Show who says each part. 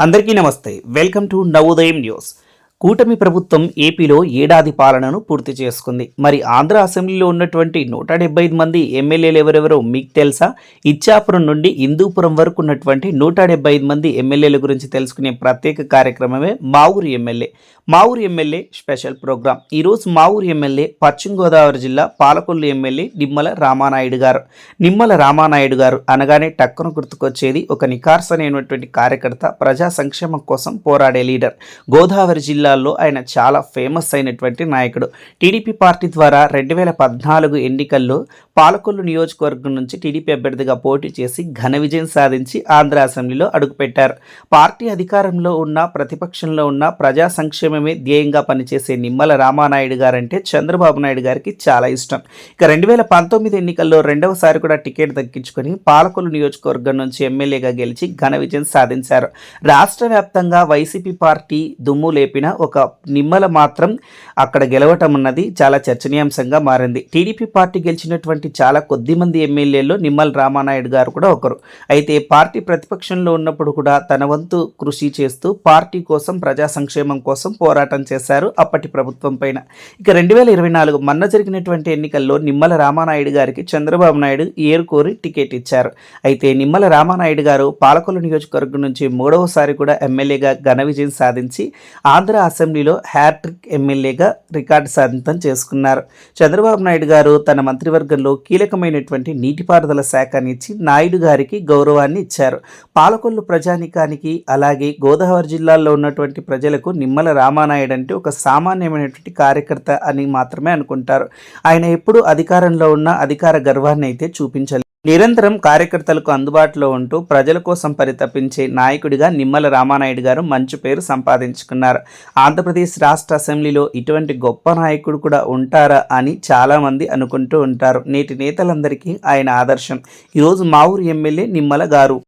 Speaker 1: అందరికీ నమస్తే. Welcome to Navodayam news. కూటమి ప్రభుత్వం ఏపీలో ఏడాది పాలనను పూర్తి చేసుకుంది. మరి ఆంధ్ర అసెంబ్లీలో ఉన్నటువంటి నూట డెబ్బై ఐదు మంది ఎమ్మెల్యేలు ఎవరెవరో మీకు తెలుసా? ఇచ్చాపురం నుండి హిందూపురం వరకు ఉన్నటువంటి నూట డెబ్బై ఐదు మంది ఎమ్మెల్యేల గురించి తెలుసుకునే ప్రత్యేక కార్యక్రమమే మా ఊరి ఎమ్మెల్యే. మా ఊరి ఎమ్మెల్యే స్పెషల్ ప్రోగ్రాం. ఈరోజు మా ఊరి ఎమ్మెల్యే పశ్చిమ గోదావరి జిల్లా పాలకొల్లు ఎమ్మెల్యే నిమ్మల రామానాయుడు గారు. నిమ్మల రామానాయుడు గారు అనగానే టక్కును గుర్తుకొచ్చేది ఒక నికార్సనైనటువంటి కార్యకర్త ప్రజా సంక్షేమం కోసం పోరాడే లీడర్. గోదావరి జిల్లా జిల్లాల్లో ఆయన చాలా ఫేమస్ అయినటువంటి నాయకుడు. టీడీపీ పార్టీ ద్వారా రెండు వేల పద్నాలుగు ఎన్నికల్లో పాలకొల్లు నియోజకవర్గం నుంచి టీడీపీ అభ్యర్థిగా పోటీ చేసి ఘన విజయం సాధించి ఆంధ్ర అసెంబ్లీలో అడుగుపెట్టారు. పార్టీ అధికారంలో ఉన్న ప్రతిపక్షంలో ఉన్న ప్రజా సంక్షేమమే ధ్యేయంగా పనిచేసే నిమ్మల రామానాయుడు గారంటే చంద్రబాబు నాయుడు గారికి చాలా ఇష్టం. ఇక రెండు వేల పంతొమ్మిది ఎన్నికల్లో రెండవసారి కూడా టికెట్ దక్కించుకొని పాలకొల్లు నియోజకవర్గం నుంచి ఎమ్మెల్యేగా గెలిచి ఘన విజయం సాధించారు. రాష్ట్ర వ్యాప్తంగా వైసీపీ పార్టీ దుమ్ము లేపిన ఒక నిమ్మల మాత్రం అక్కడ గెలవటం అన్నది చాలా చర్చనీయాంశంగా మారింది. టీడీపీ పార్టీ గెలిచినటువంటి చాలా కొద్ది మంది ఎమ్మెల్యేల్లో నిమ్మల రామానాయుడు గారు కూడా ఒకరు. అయితే పార్టీ ప్రతిపక్షంలో ఉన్నప్పుడు కూడా తన వంతు కృషి చేస్తూ పార్టీ కోసం ప్రజా సంక్షేమం కోసం పోరాటం చేశారు అప్పటి ప్రభుత్వం పైన. ఇక రెండు వేల ఇరవై నాలుగు మొన్న జరిగినటువంటి ఎన్నికల్లో నిమ్మల రామానాయుడు గారికి చంద్రబాబు నాయుడు ఏరుకోరి టికెట్ ఇచ్చారు. అయితే నిమ్మల రామానాయుడు గారు పాలకొల్లు నియోజకవర్గం నుంచి మూడవసారి కూడా ఎమ్మెల్యేగా ఘన విజయం సాధించి ఆంధ్ర అసెంబ్లీలో హ్యాట్రిక్ ఎమ్మెల్యేగా రికార్డు సాధితం చేసుకున్నారు. చంద్రబాబు నాయుడు గారు తన మంత్రివర్గంలో కీలకమైనటువంటి నీటిపారుదల శాఖనిచ్చి నాయుడు గారికి గౌరవాన్ని ఇచ్చారు. పాలకొల్లు ప్రజానికానికి అలాగే గోదావరి జిల్లాల్లో ఉన్నటువంటి ప్రజలకు నిమ్మల రామానాయుడు అంటే ఒక సామాన్యమైనటువంటి కార్యకర్త అని మాత్రమే అనుకుంటారు. ఆయన ఎప్పుడు అధికారంలో ఉన్న అధికార గర్వాన్ని అయితే చూపించలేదు. నిరంతరం కార్యకర్తలకు అందుబాటులో ఉంటూ ప్రజల కోసం పరితపించే నాయకుడిగా నిమ్మల రామానాయుడు గారు మంచి పేరు సంపాదించుకున్నారు. ఆంధ్రప్రదేశ్ రాష్ట్ర అసెంబ్లీలో ఇటువంటి గొప్ప నాయకుడు కూడా ఉంటారా అని చాలామంది అనుకుంటూ ఉంటారు. నేటి నేతలందరికీ ఆయన ఆదర్శం. ఈరోజు మా ఊరు ఎమ్మెల్యే నిమ్మల గారు.